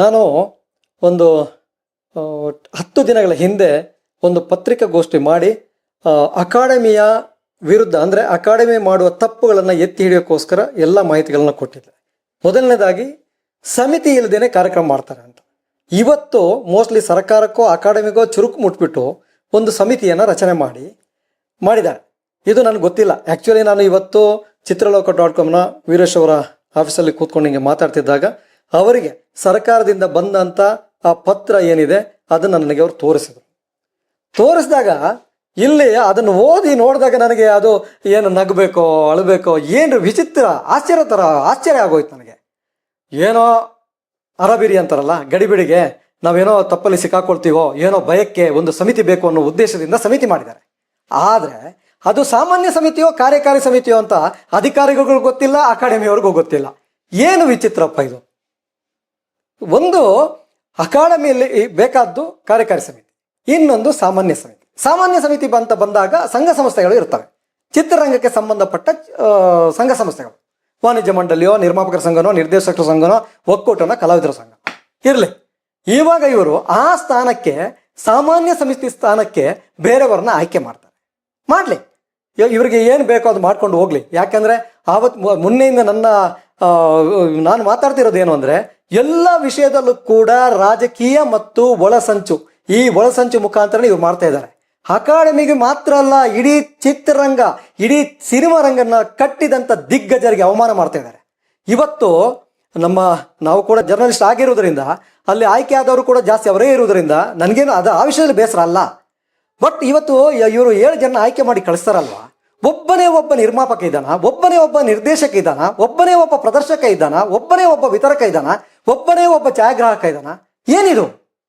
ನಾನು ಒಂದು ಹತ್ತು ದಿನಗಳ ಹಿಂದೆ ಒಂದು ಪತ್ರಿಕಾಗೋಷ್ಠಿ ಮಾಡಿ ಅಕಾಡೆಮಿಯ ವಿರುದ್ಧ, ಅಂದರೆ ಅಕಾಡೆಮಿ ಮಾಡುವ ತಪ್ಪುಗಳನ್ನು ಎತ್ತಿ ಹಿಡಿಯೋಕ್ಕೋಸ್ಕರ ಎಲ್ಲ ಮಾಹಿತಿಗಳನ್ನು ಕೊಟ್ಟಿದ್ದೆ. ಮೊದಲನೇದಾಗಿ, ಸಮಿತಿ ಇಲ್ಲದೇನೆ ಕಾರ್ಯಕ್ರಮ ಮಾಡ್ತಾರೆ ಅಂತ. ಇವತ್ತು ಮೋಸ್ಟ್ಲಿ ಸರ್ಕಾರಕ್ಕೋ ಅಕಾಡೆಮಿಗೋ ಚುರುಕು ಮುಟ್ಬಿಟ್ಟು ಒಂದು ಸಮಿತಿಯನ್ನು ರಚನೆ ಮಾಡಿ, ಮಾಡಿದ್ದಾರೆ. ಇದು ನನಗೆ ಗೊತ್ತಿಲ್ಲ. ಆ್ಯಕ್ಚುಲಿ ನಾನು ಇವತ್ತು ಚಿತ್ರಲೋಕ ಡಾಟ್ ಕಾಮ್ನ ವೀರೇಶ್ ಅವರ ಆಫೀಸಲ್ಲಿ ಕೂತ್ಕೊಂಡು ಹಿಂಗೆ ಮಾತಾಡ್ತಿದ್ದಾಗ, ಅವರಿಗೆ ಸರ್ಕಾರದಿಂದ ಬಂದಂಥ ಆ ಪತ್ರ ಏನಿದೆ, ಅದನ್ನು ನನಗೆ ಅವರು ತೋರಿಸಿದರು. ತೋರಿಸಿದಾಗ ಇಲ್ಲಿ ಅದನ್ನು ಓದಿ ನೋಡಿದಾಗ ನನಗೆ ಅದು ಏನು ನಗಬೇಕೋ, ಅಳಬೇಕೋ ಏನು ವಿಚಿತ್ರ, ಆಶ್ಚರ್ಯ ಥರ ಆಶ್ಚರ್ಯ ಆಗೋಯ್ತು ನನಗೆ. ಏನೋ ಅರಬಿರಿ ಅಂತಾರಲ್ಲ, ಗಡಿಬಿಡಿಗೆ ನಾವೇನೋ ತಪ್ಪಲ್ಲಿ ಸಿಕ್ಕಾಕೊಳ್ತೀವೋ, ಏನೋ ಭಯಕ್ಕೆ ಒಂದು ಸಮಿತಿ ಬೇಕು ಅನ್ನೋ ಉದ್ದೇಶದಿಂದ ಸಮಿತಿ ಮಾಡಿದ್ದಾರೆ. ಆದರೆ ಅದು ಸಾಮಾನ್ಯ ಸಮಿತಿಯೋ, ಕಾರ್ಯಕಾರಿ ಸಮಿತಿಯೋ ಅಂತ ಅಧಿಕಾರಿಗಳಿಗೂ ಗೊತ್ತಿಲ್ಲ, ಅಕಾಡೆಮಿಯವ್ರಿಗೂ ಗೊತ್ತಿಲ್ಲ. ಏನು ವಿಚಿತ್ರಪ್ಪ ಇದು? ಒಂದು ಅಕಾಡೆಮಿಯಲ್ಲಿ ಬೇಕಾದ್ದು ಕಾರ್ಯಕಾರಿ ಸಮಿತಿ, ಇನ್ನೊಂದು ಸಾಮಾನ್ಯ ಸಮಿತಿ. ಸಾಮಾನ್ಯ ಸಮಿತಿ ಅಂತ ಬಂದಾಗ ಸಂಘ ಸಂಸ್ಥೆಗಳು ಇರ್ತವೆ. ಚಿತ್ರರಂಗಕ್ಕೆ ಸಂಬಂಧಪಟ್ಟ ಸಂಘ ಸಂಸ್ಥೆಗಳು. ವಾಣಿಜ್ಯ ಮಂಡಳಿಯೋ, ನಿರ್ಮಾಪಕರ ಸಂಘನೋ, ನಿರ್ದೇಶಕರ ಸಂಘನೋ, ಒಕ್ಕೂಟನ, ಕಲಾವಿದರ ಸಂಘ. ಇರಲಿ. ಇವಾಗ ಇವರು ಆ ಸ್ಥಾನಕ್ಕೆ, ಸಾಮಾನ್ಯ ಸಮಿತಿ ಸ್ಥಾನಕ್ಕೆ ಬೇರೆಯವರನ್ನ ಆಯ್ಕೆ ಮಾಡ್ತಾರೆ. ಮಾಡಲಿ. ಇವರಿಗೆ ಏನು ಬೇಕೋ ಅದು ಮಾಡ್ಕೊಂಡು ಹೋಗ್ಲಿ. ಯಾಕಂದ್ರೆ ಆವತ್ತು ಮುನ್ನೆಯಿಂದ ನನ್ನ ನಾನು ಮಾತಾಡ್ತಿರೋದು ಏನು ಅಂದ್ರೆ, ಎಲ್ಲ ವಿಷಯದಲ್ಲೂ ಕೂಡ ರಾಜಕೀಯ ಮತ್ತು ಒಳಸಂಚು, ಈ ಒಳಸಂಚು ಮುಖಾಂತರ ಇವ್ರು ಮಾಡ್ತಾ ಇದ್ದಾರೆ. ಅಕಾಡೆಮಿಗೆ ಮಾತ್ರ ಅಲ್ಲ, ಇಡೀ ಚಿತ್ರರಂಗ, ಇಡೀ ಸಿನಿಮಾ ರಂಗನ ಕಟ್ಟಿದಂತ ದಿಗ್ಗಜರಿಗೆ ಅವಮಾನ ಮಾಡ್ತಾ ಇದ್ದಾರೆ. ಇವತ್ತು ನಮ್ಮ, ನಾವು ಕೂಡ ಜರ್ನಲಿಸ್ಟ್ ಆಗಿರೋದ್ರಿಂದ, ಅಲ್ಲಿ ಆಯ್ಕೆ ಆದವರು ಕೂಡ ಜಾಸ್ತಿ ಅವರೇ ಇರುವುದರಿಂದ ನನಗೇನು ಅದು ಆ ವಿಷಯದಲ್ಲಿ ಬೇಸರ ಅಲ್ಲ. ಬಟ್ ಇವತ್ತು ಇವರು ಏಳು ಜನ ಆಯ್ಕೆ ಮಾಡಿ ಕಳಿಸ್ತಾರಲ್ವಾ? ಒಬ್ಬನೇ ಒಬ್ಬ ನಿರ್ಮಾಪಕ ಇದ್ದಾನ? ಒಬ್ಬನೇ ಒಬ್ಬ ನಿರ್ದೇಶಕ ಇದ್ದಾನ? ಒಬ್ಬನೇ ಒಬ್ಬ ಪ್ರದರ್ಶಕ ಇದ್ದಾನ? ಒಬ್ಬನೇ ಒಬ್ಬ ವಿತರಕ ಇದ್ದಾನ? ಒಬ್ಬನೇ ಒಬ್ಬ ಛಾಯಾಗ್ರಾಹಕ ಇದ್ದಾನ? ಏನಿದು?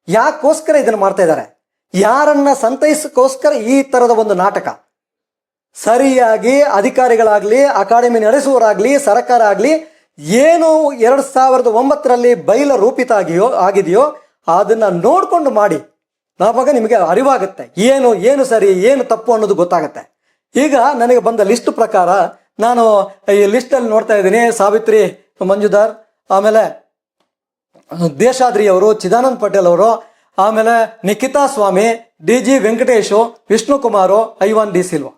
ಯಾಕೋಸ್ಕರ ಇದನ್ನು ಮಾಡ್ತಾ ಇದ್ದಾರೆ? ಯಾರನ್ನ ಸಂತೈಸಕ್ಕೋಸ್ಕರ ಈ ತರದ ಒಂದು ನಾಟಕ? ಸರಿಯಾಗಿ ಅಧಿಕಾರಿಗಳಾಗ್ಲಿ, ಅಕಾಡೆಮಿ ನಡೆಸುವವರಾಗ್ಲಿ ಸರ್ಕಾರ ಆಗ್ಲಿ ಏನು ಎರಡು ಸಾವಿರದ ಒಂಬತ್ತರಲ್ಲಿ ಬೈಲ ರೂಪಿತ ಆಗಿಯೋ, ಆಗಿದೆಯೋ, ಅದನ್ನ ನೋಡ್ಕೊಂಡು ಮಾಡಿ. ಆವಾಗ ನಿಮಗೆ ಅರಿವಾಗುತ್ತೆ. ಏನು ಏನು ಸರಿ, ಏನು ತಪ್ಪು ಅನ್ನೋದು ಗೊತ್ತಾಗುತ್ತೆ. ಈಗ ನನಗೆ ಬಂದ ಲಿಸ್ಟ್ ಪ್ರಕಾರ ನಾನು ಈ ಲಿಸ್ಟಲ್ಲಿ ನೋಡ್ತಾ ಇದ್ದೀನಿ. ಸಾವಿತ್ರಿ ಮಂಜುದಾರ್, ಆಮೇಲೆ ದೇಶಾದ್ರಿ ಅವರು, ಚಿದಾನಂದ್ ಪಟೇಲ್ ಅವರು, ಆಮೇಲೆ ನಿಖಿತಾ ಸ್ವಾಮಿ D G Venkatesh Vishnu Kumar Ivan D Silva.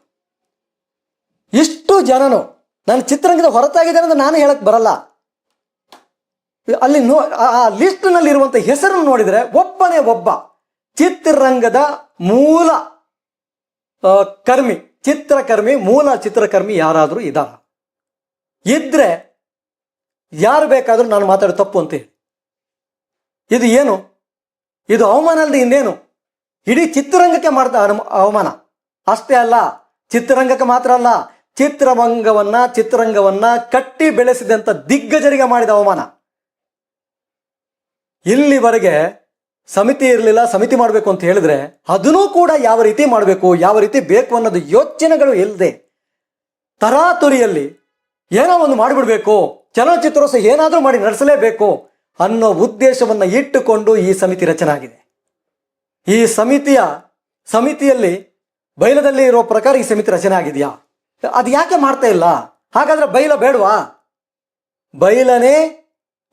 ಇಷ್ಟು ಜನನು ನನ್ನ ಚಿತ್ರರಂಗದ ಹೊರತಾಗಿದ್ದಾರೆ ಅಂತ ನಾನು ಹೇಳಕ್ ಬರಲ್ಲ. ಅಲ್ಲಿ ನೋ ಆ ಲಿಸ್ಟ್ನಲ್ಲಿ ಇರುವಂತ ಹೆಸರನ್ನು ನೋಡಿದ್ರೆ ಒಬ್ಬನೇ ಒಬ್ಬ ಚಿತ್ರರಂಗದ ಮೂಲ ಕರ್ಮಿ. ಚಿತ್ರಕರ್ಮಿ, ಮೂಲ ಚಿತ್ರಕರ್ಮಿ ಯಾರಾದರೂ ಇದ್ದಾರ? ಇದ್ರೆ ಯಾರು ಬೇಕಾದರೂ ನಾನು ಮಾತಾಡೋ ತಪ್ಪು ಅಂತ ಇದು ಏನು? ಇದು ಅವಮಾನ ಅಲ್ಲದೆ ಇನ್ನೇನು? ಇಡೀ ಚಿತ್ರರಂಗಕ್ಕೆ ಮಾಡ್ತಾ ಅವಮಾನ. ಅಷ್ಟೇ ಅಲ್ಲ, ಚಿತ್ರರಂಗಕ್ಕೆ ಮಾತ್ರ ಅಲ್ಲ, ಚಿತ್ರರಂಗವನ್ನ ಚಿತ್ರರಂಗವನ್ನ ಕಟ್ಟಿ ಬೆಳೆಸಿದಂತ ದಿಗ್ಗಜರಿಗೆ ಮಾಡಿದ ಅವಮಾನ. ಇಲ್ಲಿವರೆಗೆ ಸಮಿತಿ ಇರಲಿಲ್ಲ, ಸಮಿತಿ ಮಾಡಬೇಕು ಅಂತ ಹೇಳಿದ್ರೆ ಅದನ್ನೂ ಕೂಡ ಯಾವ ರೀತಿ ಮಾಡಬೇಕು, ಯಾವ ರೀತಿ ಬೇಕು ಅನ್ನೋದು ಯೋಚನೆಗಳು ಇಲ್ಲದೆ ತರಾತುರಿಯಲ್ಲಿ ಏನೋ ಒಂದು ಮಾಡಿಬಿಡ್ಬೇಕು, ಚಲನಚಿತ್ರೋತ್ಸವ ಏನಾದರೂ ಮಾಡಿ ನಡೆಸಲೇಬೇಕು ಅನ್ನೋ ಉದ್ದೇಶವನ್ನು ಇಟ್ಟುಕೊಂಡು ಈ ಸಮಿತಿ ರಚನೆ ಆಗಿದೆ. ಈ ಸಮಿತಿಯ, ಸಮಿತಿಯಲ್ಲಿ ಬೈಲದಲ್ಲಿ ಇರೋ ಪ್ರಕಾರ ಈ ಸಮಿತಿ ರಚನೆ ಆಗಿದೆಯಾ? ಅದು ಯಾಕೆ ಮಾಡ್ತಾ ಇಲ್ಲ? ಹಾಗಾದ್ರೆ ಬೈಲ ಬೇಡವಾ? ಬೈಲನೇ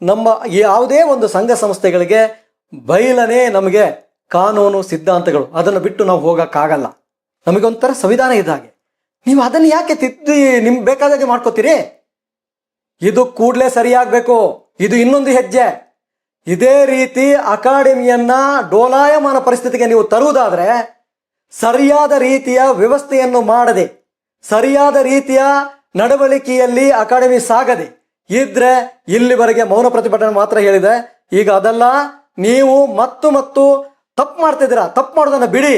ನಮ್ಮ ಯಾವುದೇ ಒಂದು ಸಂಘ ಸಂಸ್ಥೆಗಳಿಗೆ ಬೈಲನೇ ನಮಗೆ ಕಾನೂನು ಸಿದ್ಧಾಂತಗಳು. ಅದನ್ನು ಬಿಟ್ಟು ನಾವು ಹೋಗೋಕ್ಕಾಗಲ್ಲ. ನಮಗೊಂಥರ ಸಂವಿಧಾನ ಇದ್ದಾಗೆ ನೀವು ಅದನ್ನು ಯಾಕೆ ತಿದ್ದಿ ನಿಮ್ಗೆ ಬೇಕಾದಾಗೆ ಮಾಡ್ಕೋತೀರಿ? ಇದು ಕೂಡಲೇ ಸರಿಯಾಗಬೇಕು. ಇದು ಇನ್ನೊಂದು ಹೆಜ್ಜೆ. ಇದೇ ರೀತಿ ಅಕಾಡೆಮಿಯನ್ನ ಡೋಲಾಯಮಾನ ಪರಿಸ್ಥಿತಿಗೆ ನೀವು ತರುವುದಾದರೆ, ಸರಿಯಾದ ರೀತಿಯ ವ್ಯವಸ್ಥೆಯನ್ನು ಮಾಡದೆ, ಸರಿಯಾದ ರೀತಿಯ ನಡವಳಿಕೆಯಲ್ಲಿ ಅಕಾಡೆಮಿ ಸಾಗದೆ, ಇದ್ರೆ ಇಲ್ಲಿವರೆಗೆ ಮೌನ ಪ್ರತಿಭಟನೆ ಮಾತ್ರ ಹೇಳಿದೆ. ಈಗ ಅದಲ್ಲ ನೀವು ಮತ್ತು ಮತ್ತು ತಪ್ಪು ಮಾಡ್ತಿದ್ದೀರಾ? ತಪ್ಪು ಮಾಡೋದನ್ನ ಬಿಡಿ.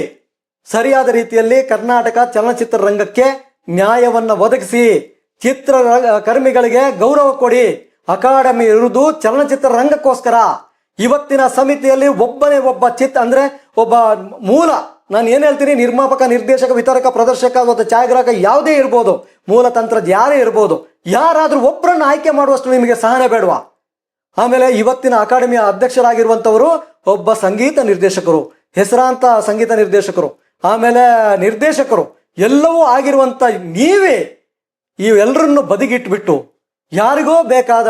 ಸರಿಯಾದ ರೀತಿಯಲ್ಲಿ ಕರ್ನಾಟಕ ಚಲನಚಿತ್ರ ರಂಗಕ್ಕೆ ನ್ಯಾಯವನ್ನ ಒದಗಿಸಿ, ಚಿತ್ರ ಕರ್ಮಿಗಳಿಗೆ ಗೌರವ ಕೊಡಿ. ಅಕಾಡೆಮಿ ಇರುವುದು ಚಲನಚಿತ್ರ ರಂಗಕ್ಕೋಸ್ಕರ. ಇವತ್ತಿನ ಸಮಿತಿಯಲ್ಲಿ ಒಬ್ಬನೇ ಒಬ್ಬ ಚಿತ್ ಅಂದ್ರೆ ಒಬ್ಬ ಮೂಲ. ನಾನು ಏನು ಹೇಳ್ತೀನಿ? ನಿರ್ಮಾಪಕ, ನಿರ್ದೇಶಕ, ವಿತರಕ, ಪ್ರದರ್ಶಕ ಮತ್ತು ಛಾಯಾಗ್ರಾಹಕ ಯಾವುದೇ ಇರ್ಬೋದು. ಮೂಲ ತಂತ್ರಜ್ಞ ಯಾರೇ ಇರ್ಬೋದು. ಯಾರಾದರೂ ಒಬ್ಬರನ್ನು ಆಯ್ಕೆ ಮಾಡುವಷ್ಟು ನಿಮಗೆ ಸಹನೆ ಬೇಡವಾ? ಆಮೇಲೆ ಇವತ್ತಿನ ಅಕಾಡೆಮಿಯ ಅಧ್ಯಕ್ಷರಾಗಿರುವಂತವರು ಒಬ್ಬ ಸಂಗೀತ ನಿರ್ದೇಶಕರು, ಹೆಸರಾಂತ ಸಂಗೀತ ನಿರ್ದೇಶಕರು, ಆಮೇಲೆ ನಿರ್ದೇಶಕರು, ಎಲ್ಲವೂ ಆಗಿರುವಂತ ನೀವೇ ಇವೆಲ್ಲರನ್ನು ಬದಿಗಿಟ್ಬಿಟ್ಟು ಯಾರಿಗೋ ಬೇಕಾದ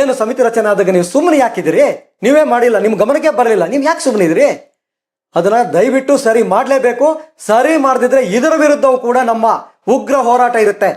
ಏನು ಸಮಿತಿ ರಚನೆ ಆದಾಗ ನೀವು ಸುಮ್ಮನೆ ಯಾಕಿದಿರಿ ನೀವೇ ಮಾಡಿಲ್ಲ ನಿಮ್ಮ ಗಮನಕ್ಕೆ ಬರಲಿಲ್ಲ, ನೀವು ಯಾಕೆ ಸುಮ್ಮನಿದ್ರಿ ಅದನ್ನ ದಯವಿಟ್ಟು ಸರಿ ಮಾಡಲೇಬೇಕು. ಸರಿ ಮಾಡದಿದ್ರೆ ಇದರ ವಿರುದ್ಧವೂ ಕೂಡ ನಮ್ಮ ಉಗ್ರ ಹೋರಾಟ ಇರುತ್ತೆ.